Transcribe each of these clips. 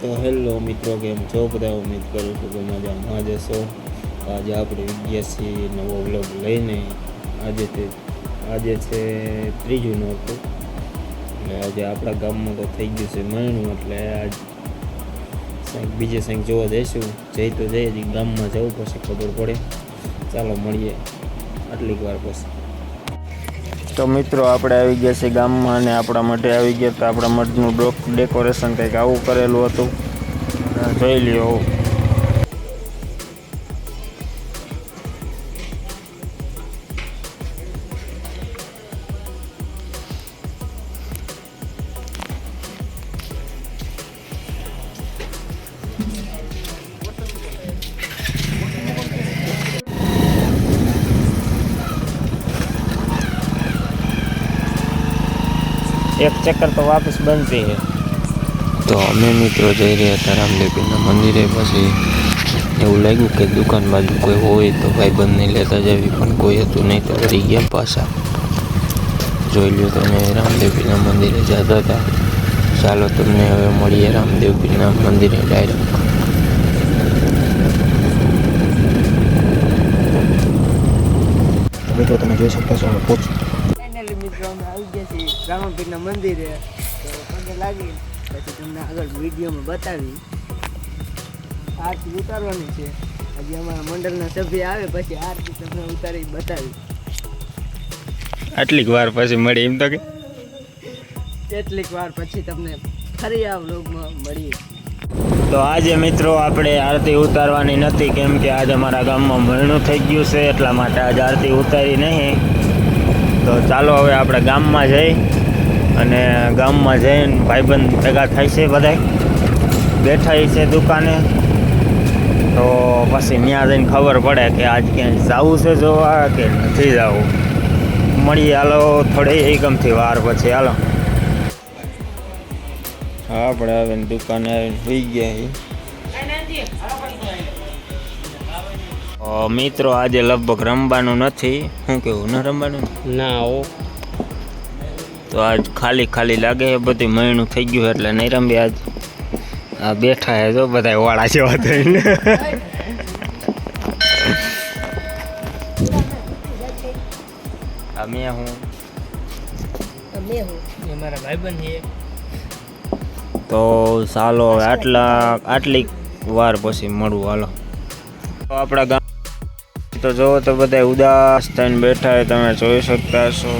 તો હેલો મિત્રો, કેમ છો? બધા ઉમેદ કરું છું કે મજામાં જશો આજે આપણે વિદ્યાસી નવો વ્લોગ લઈને આજે તે, આજે છે ત્રીજું નોરતું એટલે આજે આપણા ગામમાં તો થઈ ગયું છે મરણું, એટલે આજ કંઈક બીજે કંઈક જોવા જઈશું. જઈ તો જઈએ ગામમાં જવું પછી ખબર પડે. ચાલો મળીએ. આટલીક વાર પછી. તો મિત્રો, આપણે આવી ગયા છીએ ગામમાં અને આપણા માટે આવી ગયા તો આપણા મઠનું ડોક ડેકોરેશન કંઈક આવું કરેલું હતું. જોઈ લ્યો. એક ચક્કર તો વાપસ બનતી છે તો અમે મિત્રો જઈ રહ્યા હતા રામદેવીના મંદિરે પછી એવું લાગ્યું કે દુકાન બાજુ કોઈ હોય તો ભાઈ બંધને લેતા જવી પણ કોઈ હતું નહીં તો વળી ગયા પાછા. જોઈ લ્યો તમે રામદેવીના મંદિરે જતા હતા. ચાલો તમને હવે મળીએ રામદેવીના મંદિરે ડાયરેક્ટ મિત્રો તમે જોઈ શકતા છો પહોંચ મિત્રો અમે આવી ગયા છીએ રામાપીરના મંદિરે. તો પગે લાગી. પછી તમને આગળ વિડીયોમાં બતાવી. આરતી ઉતારવાની છે. હજી અમારા મંડળના સભ્ય આવે પછી આરતી તમને ઉતારી બતાવી. આટલીક વાર પછી મળી એમ તો કે? કેટલીક વાર પછી તમને ફરી આ વ્લોગમાં મળીએ. તો આજે મિત્રો આપણે આરતી ઉતારવાની નથી કેમ કે આજે અમારા ગામમાં મહિનું થઈ ગયું છે એટલા માટે આજે આરતી ઉતારી નહીં. તો ચાલો હવે આપણે ગામમાં જઈ અને ગામમાં જઈને ભાઈબંધ ભેગા થાય છે બધા બેઠા છે દુકાને. તો પછી ત્યાં જઈને ખબર પડે કે આજ ક્યાંય જવું છે જોવા કે નથી જવું. મળીએ, હાલો, થોડી એકમથી વાર પછી, હાલો. આપણે આવીને દુકાને આવીને સુઈ ગયા મિત્રો આજે લગભગ રમવાનું નથી. શું કેવું ન રમવાનું? ના ઓ તો આજ ખાલી ખાલી લાગે છે બધું મહિનું થઈ ગયું એટલે નહીં રમી આજ. આ બેઠા છે જો બધા વાળા જેવા થઈને. અમે હું. એ મારા ભાઈબંધ છે. તો ચાલો હવે આટલા આટલી વાર પછી મળવું હાલો. તો આપણા ગામ તો જોવો તો બધા ઉદાસ થઈને બેઠા હોય તમે જોઈ શકતા છો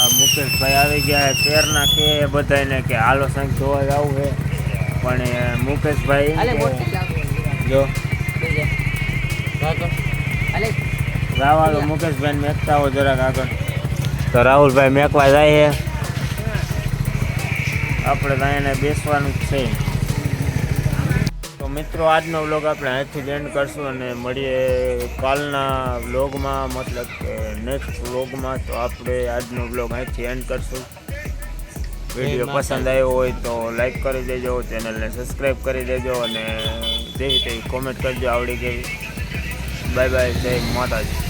આ મુકેશભાઈ આવી ગયા છે કેરના કે બધાને કે હાલો સંગ જોવા જવું છે. પણ મુકેશભાઈ જો. હાલે. મુકેશભાઈ મેકતા હો જરાક આગળ. તો રાહુલભાઈ મેકવા જાય છે. આપણે તો અહીંયા બેસવાનું જ છે. મિત્રો આજનો વ્લોગ આપણે અહીંથી જ એન્ડ કરશું અને મળીએ કાલના વ્લોગમાં મતલબ કે નેક્સ્ટ વ્લોગમાં તો આપણે આજનો વ્લોગ અહીંથી એન્ડ કરશું. વીડિયો પસંદ આવ્યો હોય તો લાઈક કરી દેજો ચેનલને સબસ્ક્રાઈબ કરી દેજો અને જેવી તેવી કોમેન્ટ કરજો આવડી ગઈ. બાય બાય જય માતાજી.